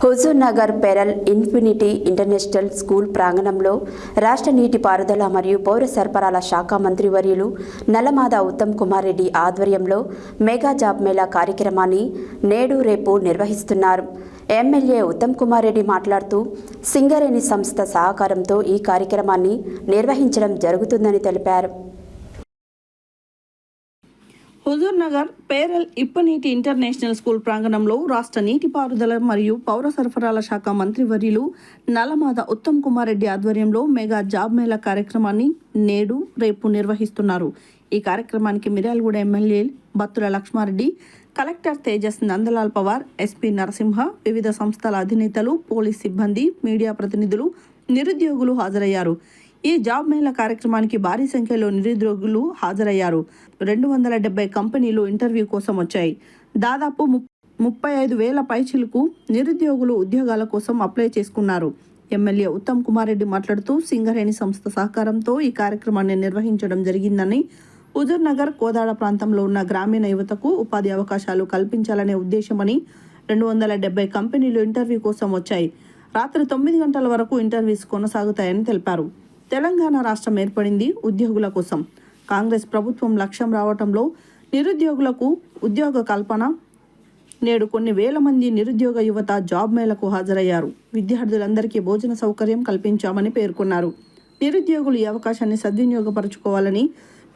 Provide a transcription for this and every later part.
Huzurnagar pearl infinity international school ప్రాంగణంలో రాష్ట్ర నీటిపారుదల మరియు పౌర సరఫరాల శాఖ మంత్రివర్యులు నల్లమాద ఉత్తమ్ కుమార్ రెడ్డి ఆధ్వర్యంలో మెగా జాబ్ మేళా కార్యక్రమాన్ని నేడు రేపు నిర్వహిస్తున్నారు. ఎమ్మెల్యే ఉత్తమ్ కుమార్ రెడ్డి మాట్లాడుతూ సింగరేణి సంస్థ సహకారంతో ఈ కార్యక్రమాన్ని నిర్వహించడం జరుగుతుందని తెలిపారు. హుజూర్ నగర్ పేరల్ ఇప్పనీటి ఇంటర్నేషనల్ స్కూల్ ప్రాంగణంలో రాష్ట్ర నీటిపారుదల మరియు పౌర సరఫరాల శాఖ మంత్రివర్యులు నల్లమాద ఉత్తమ్ కుమార్ రెడ్డి ఆధ్వర్యంలో మెగా జాబ్ మేళా కార్యక్రమాన్ని నేడు రేపు నిర్వహిస్తున్నారు. ఈ కార్యక్రమానికి Miryalaguda MLA Battula Lakshma Reddy collector Tejas Nandlal Pawar SP Narasimha వివిధ సంస్థల అధినేతలు పోలీస్ సిబ్బంది మీడియా ప్రతినిధులు నిరుద్యోగులు హాజరయ్యారు. ఈ జాబ్ మేళ కార్యక్రమానికి భారీ సంఖ్యలో నిరుద్యోగులు హాజరయ్యారు. రెండు వందల డెబ్బై కంపెనీలు ఇంటర్వ్యూ కోసం వచ్చాయి. దాదాపు ము- ముప్పై ఐదు వేల పైచిలకు నిరుద్యోగులు ఉద్యోగాల కోసం అప్లై చేసుకున్నారు. ఎమ్మెల్యే ఉత్తమ్ కుమార్ రెడ్డి మాట్లాడుతూ సింగరేణి సంస్థ సహకారంతో ఈ కార్యక్రమాన్ని నిర్వహించడం జరిగిందని హుజూర్ నగర్ కోదాడ ప్రాంతంలో ఉన్న గ్రామీణ యువతకు ఉపాధి అవకాశాలు కల్పించాలనే ఉద్దేశమని రెండు వందల డెబ్బై కంపెనీలు ఇంటర్వ్యూ కోసం వచ్చాయి. రాత్రి తొమ్మిది గంటల వరకు ఇంటర్వ్యూస్ కొనసాగుతాయని తెలిపారు. తెలంగాణ రాష్ట్రం ఏర్పడింది ఉద్యోగుల కోసం. కాంగ్రెస్ ప్రభుత్వం లక్ష్యం రావటంలో నిరుద్యోగులకు ఉద్యోగ కల్పన నేడు కొన్ని వేల మంది నిరుద్యోగ యువత జాబ్ మేళకు హాజరయ్యారు. విద్యార్థులందరికీ భోజన సౌకర్యం కల్పించామని పేర్కొన్నారు. నిరుద్యోగులు ఈ అవకాశాన్ని సద్వినియోగపరచుకోవాలని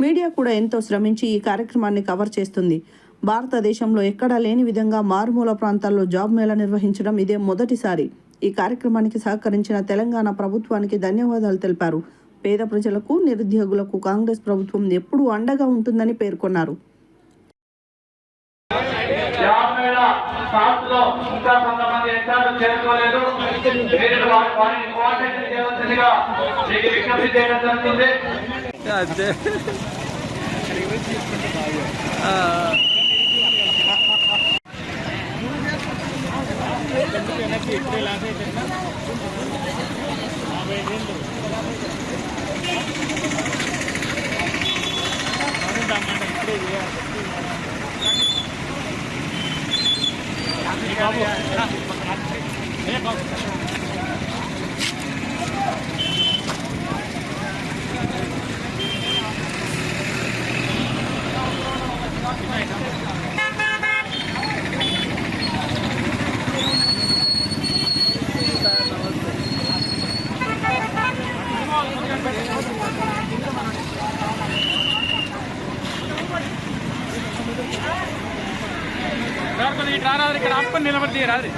మీడియా కూడా ఎంతో శ్రమించి ఈ కార్యక్రమాన్ని కవర్ చేస్తుంది. భారతదేశంలో ఎక్కడా లేని విధంగా మారుమూల ప్రాంతాల్లో జాబ్ మేళా నిర్వహించడం ఇదే మొదటిసారి. ఈ కార్యక్రమానికి సహకరించిన తెలంగాణ ప్రభుత్వానికి ధన్యవాదాలు తెలిపారు. పేద ప్రజలకు నిరుద్యోగులకు కాంగ్రెస్ ప్రభుత్వం ఎప్పుడూ అండగా ఉంటుందని పేర్కొన్నారు. జాబ్ మేళ స్టాఫ్ లో ఇంకా కొంతమంది హెచ్ఆర్లు చేరుకోలేదు మీరు వారి వారిని కోఆర్డినేషన్ చేయవలసిందిగా ఇటు రారాదు ఇక్కడ ఆపుకొని నిలబడి రాదు.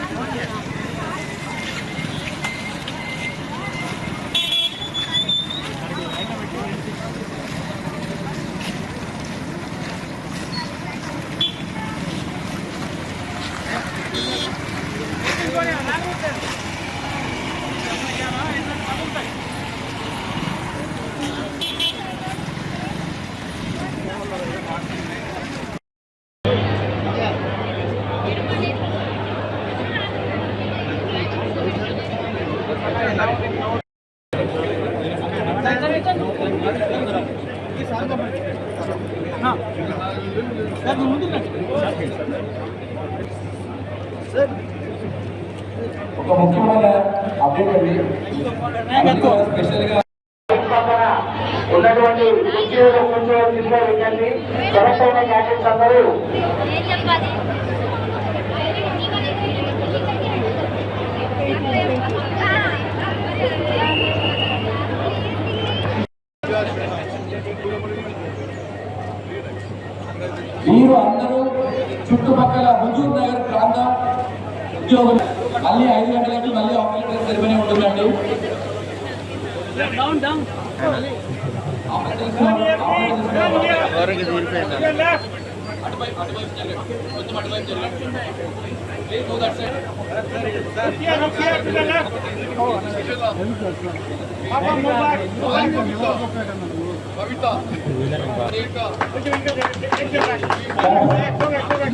ఒక ముఖ్యమైన అప్డేట్ అండి పక్కన ఉన్నటువంటి ఉద్యోగం సెలెక్ట్ అయిన క్యాండిడేట్స్ అందరూ ఏం చెప్పాలి మీరు అందరూ చుట్టుపక్కల హుజూర్ నగర్ ప్రాంతం ఉద్యోగులు మళ్ళీ ఐదు గంటలకి మళ్ళీ ఆపరేటర్ సెరమనీ ఉంటుందండి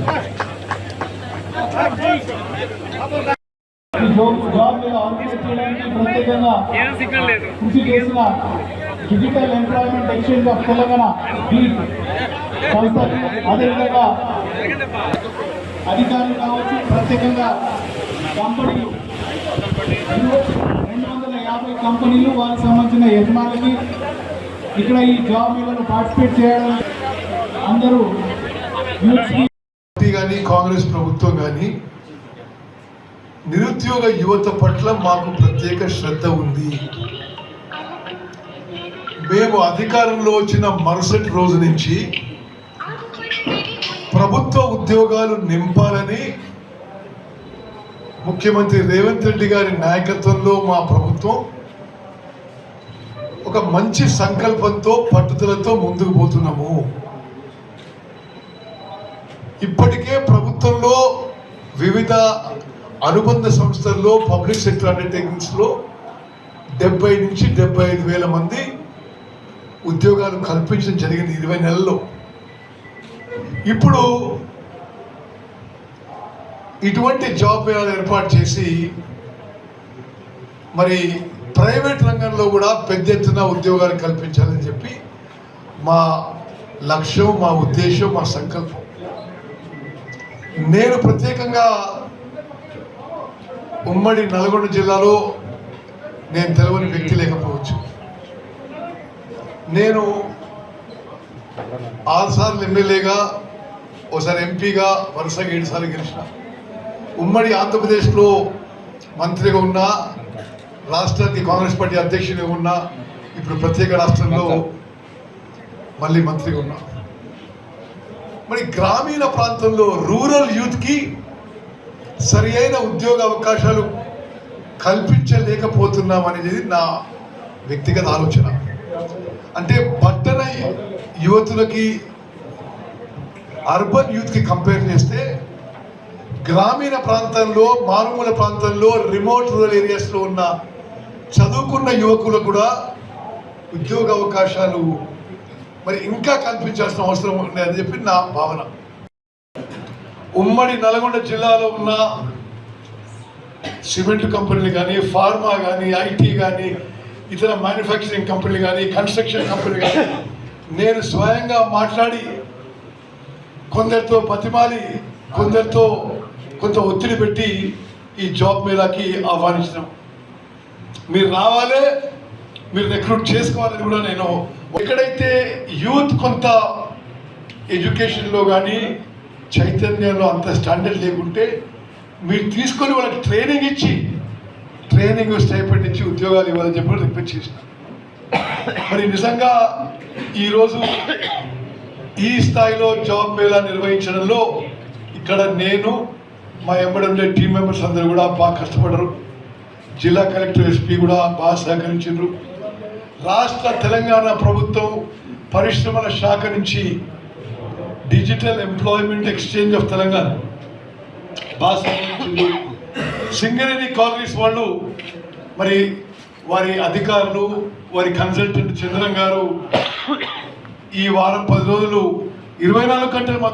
ఈ జాబ్ మీద ఆర్గనైజ్ చేయడానికి ప్రత్యేకంగా కృషి చేసిన digital employment exchange of Telangana అదేవిధంగా అధికారులు కావచ్చు ప్రత్యేకంగా కంపెనీలు రెండు వందల యాభై కంపెనీలు వారికి సంబంధించిన యజమానికి ఇక్కడ ఈ జాబ్ మేళలో పార్టిసిపేట్ చేయడం అందరూ యూత్స్కి కాంగ్రెస్ ప్రభుత్వం కానీ నిరుద్యోగ యువత పట్ల మాకు ప్రత్యేక శ్రద్ధ ఉంది. మేము అధికారంలో వచ్చిన మరుసటి రోజు నుంచి ప్రభుత్వ ఉద్యోగాలు నింపాలని ముఖ్యమంత్రి రేవంత్ రెడ్డి గారి నాయకత్వంలో మా ప్రభుత్వం ఒక మంచి సంకల్పంతో పట్టుదలతో ముందుకు పోతున్నాము. ఇప్పటికే ప్రభుత్వంలో వివిధ అనుబంధ సంస్థల్లో పబ్లిక్ సెక్టర్ అండర్టేకింగ్స్లో డెబ్బై నుంచి డెబ్బై ఐదు వేల మంది ఉద్యోగాలు కల్పించడం జరిగింది ఇరవై నెలల్లో. ఇప్పుడు ఇటువంటి జాబ్ మేళాలు ఏర్పాటు చేసి మరి ప్రైవేట్ రంగంలో కూడా పెద్ద ఎత్తున ఉద్యోగాలు కల్పించాలని చెప్పి మా లక్ష్యం మా ఉద్దేశం మా సంకల్పం. నేను ప్రత్యేకంగా ఉమ్మడి నల్గొండ జిల్లాలో నేను తెలవని వ్యక్తి లేకపోవచ్చు. నేను ఆరుసార్లు ఎమ్మెల్యేగా ఒకసారి ఎంపీగా వరుసగా ఏడుసార్లు గెలిచిన. ఉమ్మడి ఆంధ్రప్రదేశ్లో మంత్రిగా ఉన్నా రాష్ట్రానికి కాంగ్రెస్ పార్టీ అధ్యక్షుడిగా ఉన్నా ఇప్పుడు ప్రత్యేక రాష్ట్రంలో మళ్ళీ మంత్రిగా ఉన్నా. మరి గ్రామీణ ప్రాంతంలో రూరల్ యూత్కి సరి అయిన ఉద్యోగ అవకాశాలు కల్పించలేకపోతున్నాం అనేది నా వ్యక్తిగత ఆలోచన. అంటే పట్టణ యువతులకి అర్బన్ యూత్కి కంపేర్ చేస్తే గ్రామీణ ప్రాంతంలో మారుమూల ప్రాంతంలో రిమోట్ రూరల్ ఏరియాస్లో ఉన్న చదువుకున్న యువకులకు కూడా ఉద్యోగ అవకాశాలు మరి ఇంకా కల్పించాల్సిన అవసరం ఉందని చెప్పి నా భావన. ఉమ్మడి నల్గొండ జిల్లాలో ఉన్న సిమెంట్ కంపెనీలు కానీ ఫార్మా కానీ ఐటీ కానీ ఇతర మ్యానుఫ్యాక్చరింగ్ కంపెనీలు కానీ కన్స్ట్రక్షన్ కంపెనీలు కానీ నేను స్వయంగా మాట్లాడి కొందరితో బతిమాలి కొందరితో కొంత ఒత్తిడి పెట్టి ఈ జాబ్ మేళాకి ఆహ్వానించినాం. మీరు రావాలి మీరు రిక్రూట్ చేసుకోవాలని కూడా నేను ఎక్కడైతే యూత్ కొంత ఎడ్యుకేషన్లో కానీ చైతన్యంలో అంత స్టాండర్డ్ లేకుంటే మీరు తీసుకొని వాళ్ళకి ట్రైనింగ్ ఇచ్చి ట్రైనింగ్ స్టైపెండ్ ఇచ్చి ఉద్యోగాలు ఇవ్వాలని చెప్పి రిక్వెస్ట్ చేసిన. మరి నిజంగా ఈరోజు ఈ స్థాయిలో జాబ్ మేళా నిర్వహించడంలో ఇక్కడ నేను మా ఎంబడంలో టీం మెంబర్స్ అందరూ కూడా బాగా కష్టపడరు. జిల్లా కలెక్టర్ ఎస్పీ కూడా బాగా సహకరించారు రాష్ట్ర తెలంగాణ ప్రభుత్వం పరిశ్రమల శాఖ నుంచి digital employment exchange of Telangana బాగా సింగరేణి కాలనీస్ వాళ్ళు మరి వారి అధికారులు వారి కన్సల్టెంట్ చంద్రం గారు ఈ వారం పది రోజులు ఇరవై నాలుగు గంటలు మాత్రం